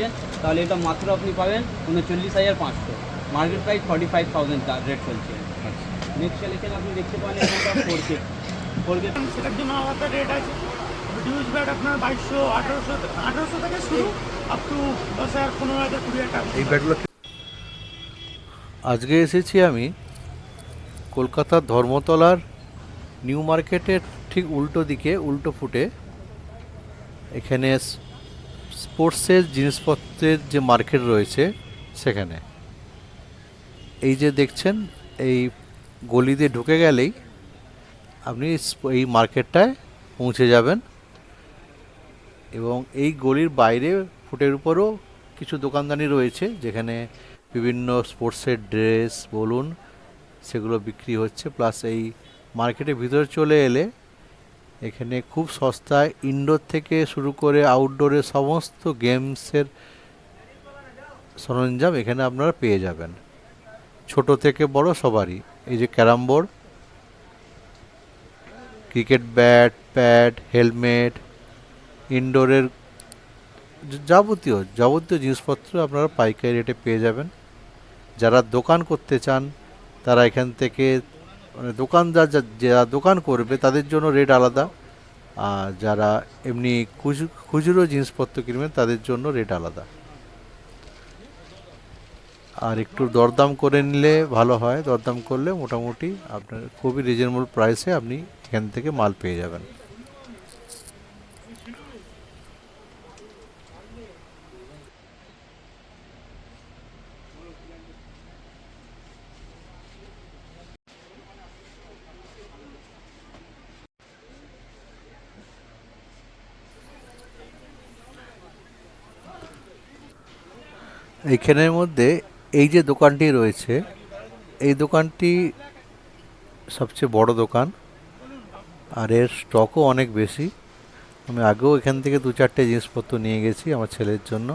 চাচ্ছেন তাহলে এটা মাত্র আপনি পাবেন উনচল্লিশ হাজার পাঁচশো। Market price forty five thousand তার রেট চলছে। নেক্সট কালেকশন আপনি দেখতে পারেন এটা ফোর কে ফোর কে সেটার জন্য আলাদা রেট আছে। ডিউজ ব্যাট আপনার বাইশশো আঠারোশো আঠারোশো থেকে শুরু আপ টু দশ হাজার পনেরো হাজার কুড়ি হাজার এই ব্যাটগুলো আজকে এসেছি আমি কলকাতার ধর্মতলার নিউ মার্কেটের ঠিক উল্টো দিকে উল্টো ফুটে। এখানে স্পোর্টসের জিনিসপত্রের যে মার্কেট রয়েছে সেখানে। এই যে দেখছেন, এই গলি দিয়ে ঢুকে গেলেই আপনি এই মার্কেটটায় পৌঁছে যাবেন এবং এই গলির বাইরে ফুটের উপরও কিছু দোকানদানি রয়েছে যেখানে বিভিন্ন স্পোর্টসের ড্রেস, বলুন, সেগুলো বিক্রি হচ্ছে। প্লাস এই মার্কেটের ভিতরে চলে এলে এখানে খুব সস্তায় ইনডোর থেকে শুরু করে আউটডোরের সমস্ত গেমসের সরঞ্জাম এখানে আপনারা পেয়ে যাবেন। ছোট থেকে বড় সবারই। এই যে carrom board, cricket bat, pad, helmet ইনডোরের যাবতীয় যাবতীয় জিনিসপত্র আপনারা পাইকারি রেটে পেয়ে যাবেন। যারা দোকান করতে চান, তারা এখান থেকে মানে দোকানদার যারা দোকান করবে, তাদের জন্য রেট আলাদা। যারা এমনি খুচরো জিনিসপত্র কিনবেন, তাদের জন্য রেট আলাদা। আর একটু দরদাম করে নিলে ভালো হয়। দরদাম করলে মোটামুটি আপনার খুবই রিজনেবল প্রাইসে আপনি এখান থেকে মাল পেয়ে যাবেন। এইখানের মধ্যে এই যে দোকানটি রয়েছে, এই দোকানটি সবচেয়ে বড় দোকান। আর এর স্টকও অনেক বেশি। আমি আগেও এখান থেকে দু চারটে জিনিসপত্র নিয়ে গেছি আমার ছেলের জন্য।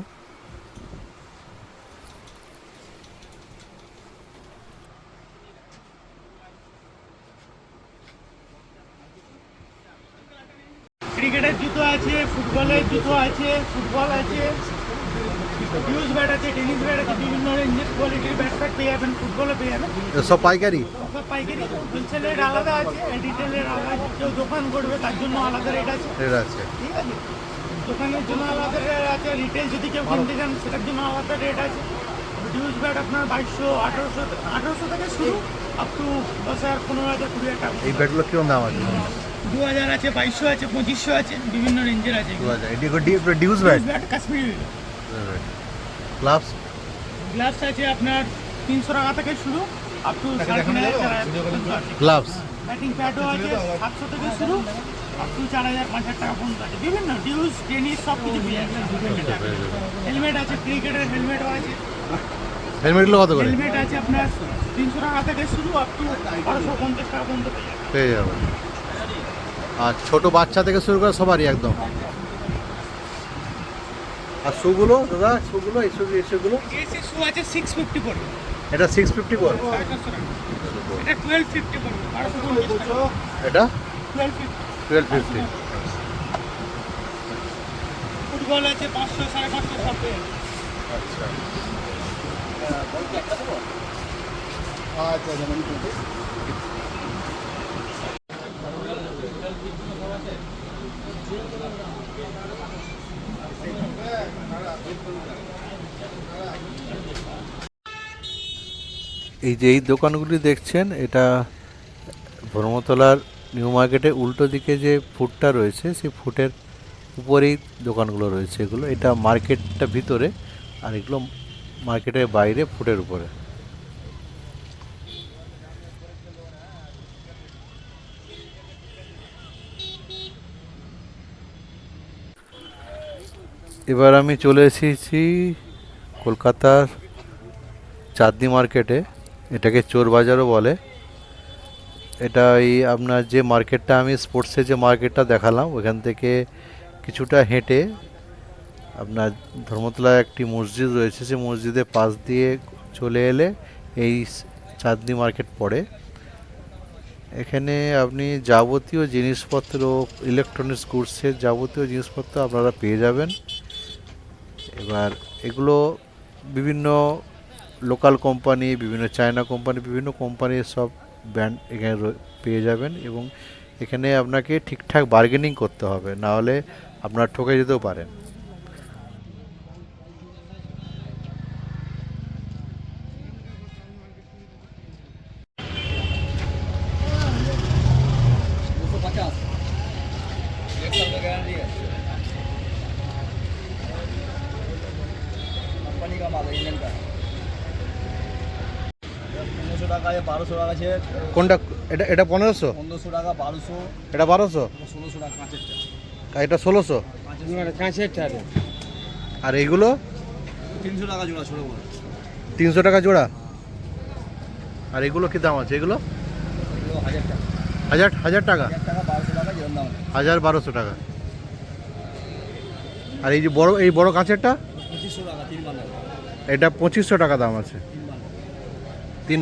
ক্রিকেটের জুতো আছে, ফুটবলের জুতো আছে, ফুটবল আছে। ডিউজ ব্যাট আছে টেনিস ব্যাট আছে বিভিন্ন কোয়ালিটির ব্যাট ফ্যাট পেয়ে যাবেন ফুটবলও পেয়ে যাবেন। সব পাইকারি? সব পাইকারি হোলসেলের আলাদা আছে রিটেলের আলাদা আছে কেউ দোকান করবে তার জন্য আলাদা রেট আছে। রেট আছে। ঠিক আছে? দোকানের জন্য আলাদা রেট আছে রিটেল যদি কেউ কিনতে চান সেটার জন্য আলাদা রেট আছে। ডিউজ ব্যাট আপনার বাইশশো আঠারোশো আঠারোশো থেকে শুরু আপ টু দশ হাজার পনেরো হাজার কুড়ি হাজার টাকা। এই ব্যাটগুলো কীরকম দাম আছে? দু হাজার আছে বাইশশো আছে পঁচিশশো আছে বিভিন্ন রেঞ্জের আছে। দু হাজার। Deuce bat Kashmiri. Gloves gloves আছে আপনার তিনশো টাকা থেকে শুরু আপ টু সাড়ে তিন হাজার গ্লাভস ব্যাটিং প্যাডও আছে। সাতশো থেকে শুরু আপ টু চার হাজার পাঁচ হাজার টাকা পর্যন্ত আছে। বিভিন্ন ডিউজ টেনিস সব কিছু হেলমেট আছে ক্রিকেটের হেলমেটও আছে হেলমেটগুলো কত করে? হেলমেট আছে আপনার তিনশো টাকা থেকে শুরু আপ টু বারোশো পঞ্চাশ টাকা পর্যন্ত পেয়ে পেয়ে যাবে আর ছোট বাচ্চা থেকে শুরু করে সবারই একদম। আর শুগুলো দাদা শুগুলো এই শুগুলো এই শুগুলো এসি শু আছে সিক্স ফিফটি পড়বে। এটা সিক্স ফিফটি করে সাড়ে চারশো টাকা। এটা টুয়েলভ ফিফটি পড়বে। বারোশো এটা twelve fifty twelve fifty football আছে পাঁচশো সাড়ে পাঁচশো সব পেয়ে যাবেন। আচ্ছা। এই যে এই দোকানগুলি দেখছেন, এটা ধর্মতলার নিউ মার্কেটে উল্টো দিকে যে ফুটটা রয়েছে, সেই ফুটের উপরেই দোকানগুলো রয়েছে এগুলো। এটা মার্কেটটা ভিতরে, আর এগুলো মার্কেটের বাইরে ফুটের উপরে। এবার আমি চলে এসেছি কলকাতার চাঁদনি মার্কেটে। এটাকে চোর বাজারও বলে। এটা এই আপনার যে মার্কেটটা, আমি স্পোর্টসের যে মার্কেটটা দেখালাম, ওখান থেকে কিছুটা হেঁটে আপনার ধর্মতলায় একটি মসজিদ রয়েছে, সেই মসজিদের পাশ দিয়ে চলে এলে এই চাঁদনি মার্কেট পড়ে। এখানে আপনি যাবতীয় জিনিসপত্র ইলেকট্রনিক্স গুডসের যাবতীয় জিনিসপত্র আপনারা পেয়ে যাবেন। এবার এগুলো বিভিন্ন লোকাল কোম্পানি বিভিন্ন চায়না কোম্পানি বিভিন্ন কোম্পানির সব ব্র্যান্ড এখানে পেয়ে যাবেন এবং এখানে আপনাকে ঠিকঠাক বার্গেনিং করতে হবে। না হলে আপনার ঠকে যেতেও পারেন। পনেরোশো টাকা বারোশো টাকা আছে। কোনটা এটা এটা পনেরোশো? পনেরোশো টাকা বারোশো। এটা বারোশো? ষোলোশো টাকা এটা ষোলোশো? কাঁচেরটা আর এইগুলো? তিনশো টাকা জোড়া ছোটো বড় তিনশো টাকা জোড়া? আর এগুলো কি দাম আছে? এগুলো? হাজার টাকা। হাজার হাজার টাকা? হাজার বারোশো টাকা আর এই যে বড় এই বড় কাঁচেরটা? এটা পঁচিশশো টাকা দাম আছে। তিন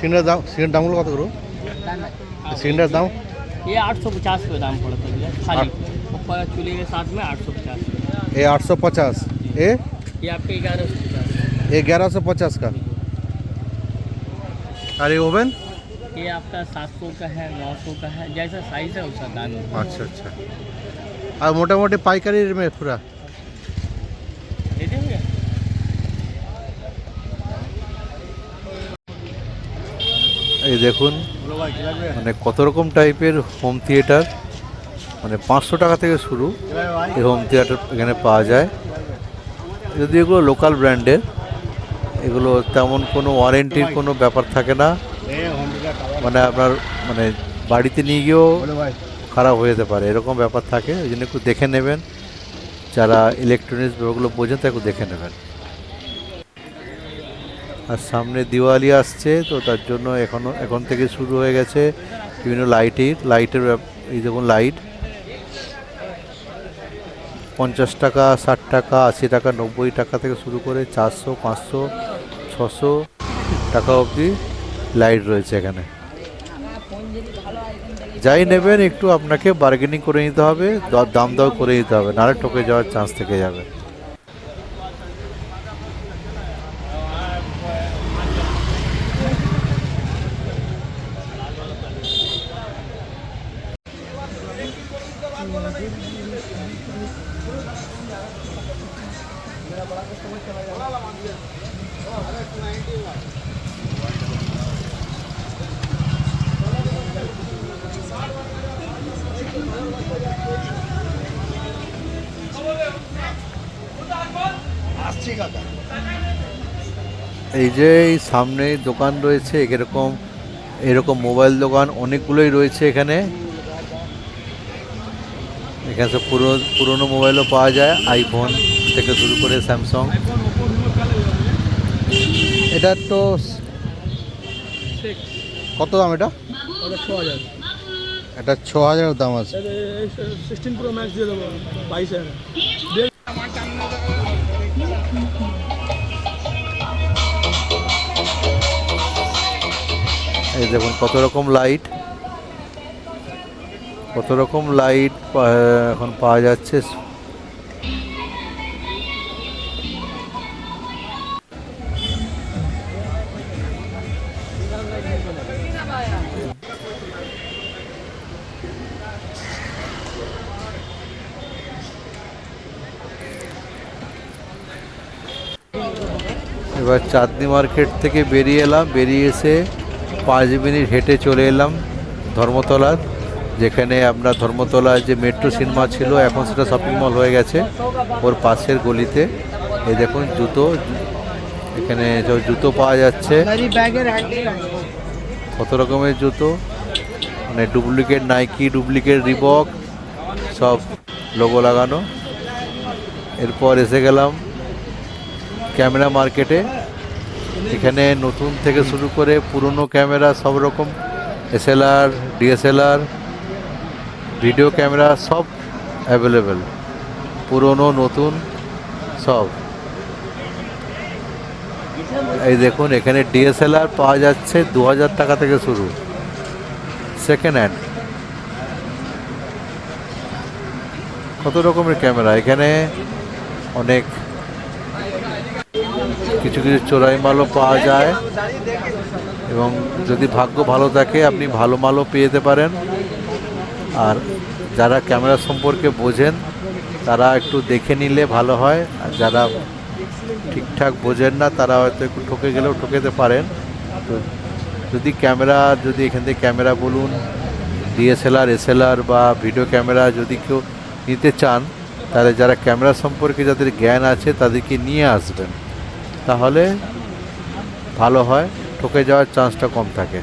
सिलेंडर दाम सिलेंडर दाम का करो सिलेंडर दाम ये आठ सौ पचास रुपये दाम पड़ता है खाली चूल्हे के साथ में आठ सौ पचास ये आठ सौ पचास ये ये आपके ग्यारह सौ पचास ये ग्यारह सौ पचास का अरे ओवन ये आपका सात सौ का है नौ सौ का है जैसा साइज़ है उसका दाम अच्छा अच्छा और मोटा मोटी पाइकारी में पूरा এই দেখুন মানে কত রকম টাইপের হোম থিয়েটার মানে পাঁচশো টাকা থেকে শুরু এই হোম থিয়েটার এখানে পাওয়া যায়। যদি এগুলো লোকাল ব্র্যান্ডের এগুলো তেমন কোনো ওয়ারেন্টির কোনো ব্যাপার থাকে না। মানে আপনার মানে বাড়িতে নিয়ে গিয়েও খারাপ হয়ে যেতে পারে, এরকম ব্যাপার থাকে। ওই জন্য একটু দেখে নেবেন। যারা ইলেকট্রনিক্স ওগুলো বোঝেন তা একটু দেখে নেবেন। আর সামনে দিওয়ালি আসছে, তো তার জন্য এখনও এখন থেকে শুরু হয়ে গেছে বিভিন্ন লাইটের লাইটের এই দেখুন লাইট। পঞ্চাশ টাকা, ষাট টাকা, আশি টাকা, নব্বই টাকা থেকে শুরু করে চারশো, পাঁচশো, ছশো টাকা অবধি লাইট রয়েছে এখানে। যাই নেবেন, একটু আপনাকে বার্গেনিং করে নিতে হবে দাম দর করে নিতে হবে, নাহলে ঠকে যাওয়ার চান্স থেকে যাবে। এই যে সামনে দোকান রয়েছে, এরকম এরকম মোবাইল দোকান অনেকগুলোই রয়েছে এখানে। এখানে সব পুরো, পুরোনো মোবাইলও পাওয়া যায় আইফোন থেকে শুরু করে স্যামসাং এটা তো কত দাম এটা? এটা ছ হাজার। দাম আছে। এই দেখুন কত রকম লাইট কত রকম লাইট এখন পাওয়া যাচ্ছে এবার চাঁদনি মার্কেট থেকে বেরিয়ে এলাম। বেরিয়ে এসে পাঁচ মিনিট হেঁটে চলে এলাম ধর্মতলার, যেখানে আমরা ধর্মতলায় যে মেট্রো সিনেমা ছিল, এখন সেটা শপিং মল হয়ে গেছে ওর পাশের গলিতে। এই দেখুন জুতো, এখানে সব জুতো পাওয়া যাচ্ছে। কত রকমের জুতো? মানে ডুপ্লিকেট নাইকি ডুপ্লিকেট রিবক সব লোগো লাগানো। এরপর এসে গেলাম ক্যামেরা মার্কেটে। এখানে নতুন থেকে শুরু করে পুরনো ক্যামেরা সব রকম, এসএলআর, ডিএসএলআর, ভিডিও ক্যামেরা সব অ্যাভেলেবেল। পুরনো, নতুন, সব। এই দেখুন, এখানে ডিএসএলআর পাওয়া যাচ্ছে দু হাজার টাকা থেকে শুরু। সেকেন্ড হ্যান্ড কত রকমের ক্যামেরা? এখানে অনেক কিছু কিছু চোরাই মালও পাওয়া যায়। এবং যদি ভাগ্য ভালো থাকে, আপনি ভালো মালও পেয়ে যেতে পারেন। আর যারা ক্যামেরা সম্পর্কে বোঝেন, তারা একটু দেখে নিলে ভালো হয়। আর যারা ঠিকঠাক বোঝেন না, তারা হয়তো একটু ঠকে গেলেও ঠকেতে পারেন। তো যদি ক্যামেরা, যদি এখান থেকে ক্যামেরা বলুন, ডিএসএলআর, এসএলআর বা ভিডিও ক্যামেরা যদি কেউ নিতে চান, তাহলে যারা ক্যামেরা সম্পর্কে যাদের জ্ঞান আছে, তাদেরকে নিয়ে আসবেন। তাহলে ভালো হয়, ঠকে যাওয়ার চান্সটা কম থাকে।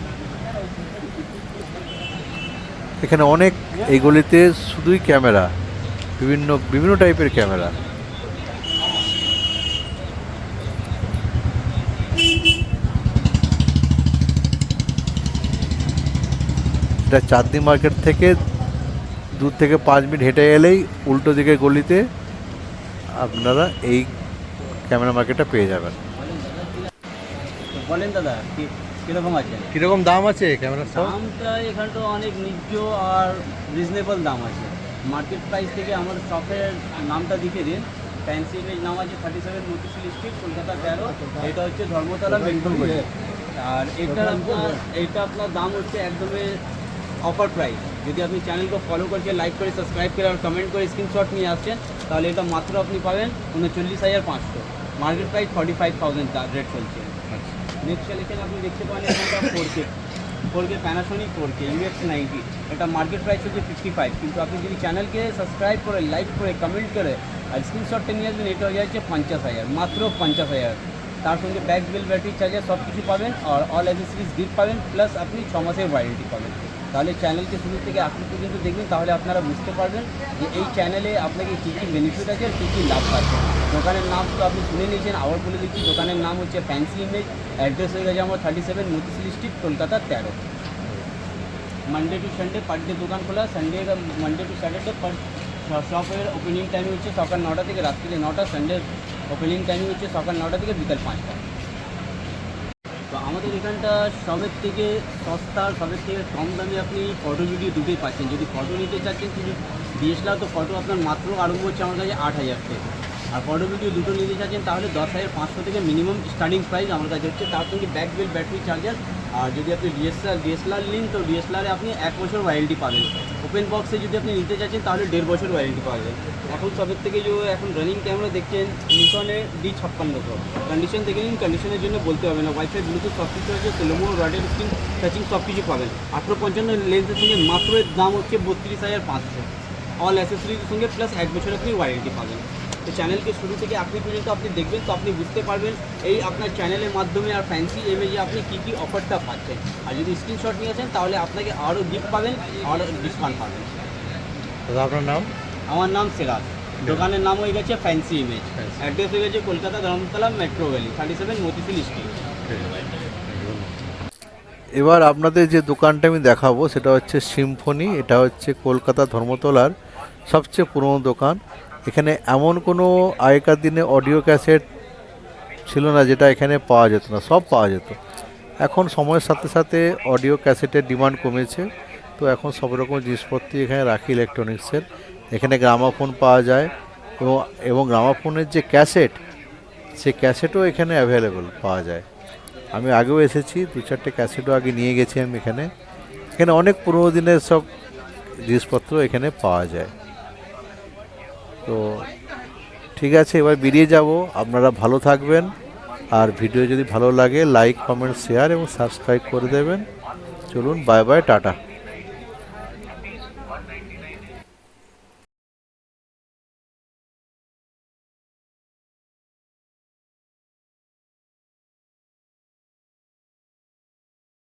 এখানে অনেক এইগুলিতে শুধুই ক্যামেরা, বিভিন্ন বিভিন্ন টাইপের ক্যামেরা। এটা চাঁদনি মার্কেট থেকে দূর থেকে পাঁচ মিনিট হেঁটে এলেই উল্টো দিকে গলিতে আপনারা এই ক্যামেরা মার্কেটটা পেয়ে যাবেন। বলেন দাদা কি- কীরকম আছেন কীরকম দাম আছে ক্যামেরার সব? দামটা এখানে তো অনেক নিজ আর রিজনেবল দাম আছে। মার্কেট প্রাইস থেকে আমার শপের নামটা লিখে দিন। ফ্যান্সি ইমেজ নাম আছে thirty seven Motishil street Kolkata তেরো। এটা হচ্ছে ধর্মতলা মেট্রো আর এটা আপনার এটা আপনার দাম হচ্ছে একদমই অফার প্রাইস যদি আপনি চ্যানেলকে ফলো করছে লাইক করে সাবস্ক্রাইব করে আর কমেন্ট করে স্ক্রিনশট নিয়ে আসছেন তাহলে এটা মাত্র আপনি পাবেন উনচল্লিশ হাজার পাঁচশো। Market price forty five thousand rate চলছে। নেক্সট কালেকশন আপনি দেখতে এখানটা four K four K Panasonic four K UX ninety এটা মার্কেট প্রাইস হচ্ছে ফিফটি ফাইভ কিন্তু আপনি যদি চ্যানেলকে সাবস্ক্রাইব করে লাইক করে কমেন্ট করে আর স্ক্রিনশটটা নিয়ে আসবেন এটা হয়ে যাচ্ছে পঞ্চাশ হাজার মাত্র পঞ্চাশ হাজার। তার সঙ্গে ব্যাক বিল ব্যাটারি চার্জার সব কিছু পাবেন আর অল অ্যাসেসরিজ গিফট পাবেন প্লাস আপনি ছ মাসের ওয়ারেন্টি পাবেন। তাহলে চ্যানেলকে শুরু থেকে আপনি পর্যন্ত দেখবেন, তাহলে আপনারা বুঝতে পারবেন যে এই চ্যানেলে আপনাকে কী কী বেনিফিট আছে আর কী কী লাভ আছে। দোকানের নাম তো আপনি শুনে নিয়েছেন, আবার বলে দিচ্ছি, দোকানের নাম হচ্ছে ফ্যান্সি ইমেজ অ্যাড্রেস হয়ে গেছে আমার thirty seven Motishil street Kolkata তেরো। Monday to Sunday per day দোকান খোলা Sunday Monday to Saturday per শপের ওপেনিং টাইমিং হচ্ছে সকাল নটা থেকে রাত্রি নটা সানডে ওপেনিং টাইমিং হচ্ছে সকাল নটা থেকে বিকাল পাঁচটা। তো আমাদের এখানটা সবের থেকে সস্তা, সবের থেকে কম দামে আপনি ফটো ভিডিও দুটোই পাচ্ছেন। যদি ফটো নিতে চাচ্ছেন শুধু ডিএসএলআর তো ফটো আপনার মাত্র আরম্ভ হচ্ছে আমার কাছে আট হাজার থেকে। আর ফটো ভিডিও দুটো নিতে চাচ্ছেন, তাহলে দশ হাজার পাঁচশো থেকে মিনিমাম স্টার্টিং প্রাইস আমার কাছে হচ্ছে তার সঙ্গে ব্যাক বিল ব্যাটারি চার্জার আর যদি আপনি ডিএসএলআর ডিএসএলআর নিন, তো ডিএসএলআরে আপনি এক বছর ওয়ারেন্টি পাবেন। ওপেন বক্সে যদি আপনি নিতে চাচ্ছেন, তাহলে দেড় বছর ওয়ারেন্টি পাওয়া যায়। এখন সবের থেকে যে এখন রানিং ক্যামেরা দেখছেন নিকনের ডি ছাপ্পান্ন কন্ডিশন দেখে নিন কন্ডিশনের জন্য বলতে হবে না। ওয়াইফাই ব্লুটুথ সব কিছু আছে সেলোমো রডের স্ক্রিন টাচিং সব কিছু পাবেন। আঠেরো পঞ্চান্ন লেন্সের সঙ্গে মাত্র দাম হচ্ছে বত্রিশ হাজার পাঁচশো। অল অ্যাসেসরিজের সঙ্গে প্লাস এক বছর আপনি ওয়ারেন্টি পাবেন। তো চ্যানেলকে শুরু থেকে আপনি পর্যন্ত আপনি দেখবেন তো আপনি বুঝতে পারবেন এই আপনার চ্যানেলের মাধ্যমে আর ফ্যান্সি ইমেজে আপনি কী কী অফারটা পাচ্ছেন। আর যদি স্ক্রিনশট নিয়ে আসেন তাহলে আপনাকে আরও গিফট পাবেন আরও ডিসকাউন্ট পাবেন। আপনার নাম? আমার নাম সিরাজ। দোকানের নাম হয়ে গেছে ফ্যান্সি ইমেজ অ্যাড্রেস হয়ে গেছে Kolkata Dharmatala metro valley thirty seven Motishil street এবার আপনাদের যে দোকানটা আমি দেখাবো সেটা হচ্ছে সিম্ফনি এটা হচ্ছে কলকাতা ধর্মতলার সবচেয়ে পুরনো দোকান। এখানে এমন কোনো আগেকার দিনে অডিও ক্যাসেট ছিল না যেটা এখানে পাওয়া যেত না, সব পাওয়া যেত। এখন সময়ের সাথে সাথে অডিও ক্যাসেটের ডিমান্ড কমেছে, তো এখন সব রকম জিনিসপত্র এখানে রাখি ইলেকট্রনিক্সের। এখানে গ্রামাফোন পাওয়া যায় এবং এবং গ্রামাফোনের যে ক্যাসেট, সে ক্যাসেটও এখানে অ্যাভেলেবল পাওয়া যায়। আমি আগেও এসেছি, দু চারটে ক্যাসেটও আগে নিয়ে গেছি আমি এখানে। এখানে অনেক পুরোনো দিনের সব জিনিসপত্র এখানে পাওয়া যায়। তো ঠিক আছে, এবার বেরিয়ে যাব। আপনারা ভালো থাকবেন। আর ভিডিও যদি ভালো লাগে লাইক কমেন্ট শেয়ার এবং সাবস্ক্রাইব করে দেবেন। চলুন বাই বাই টাটা।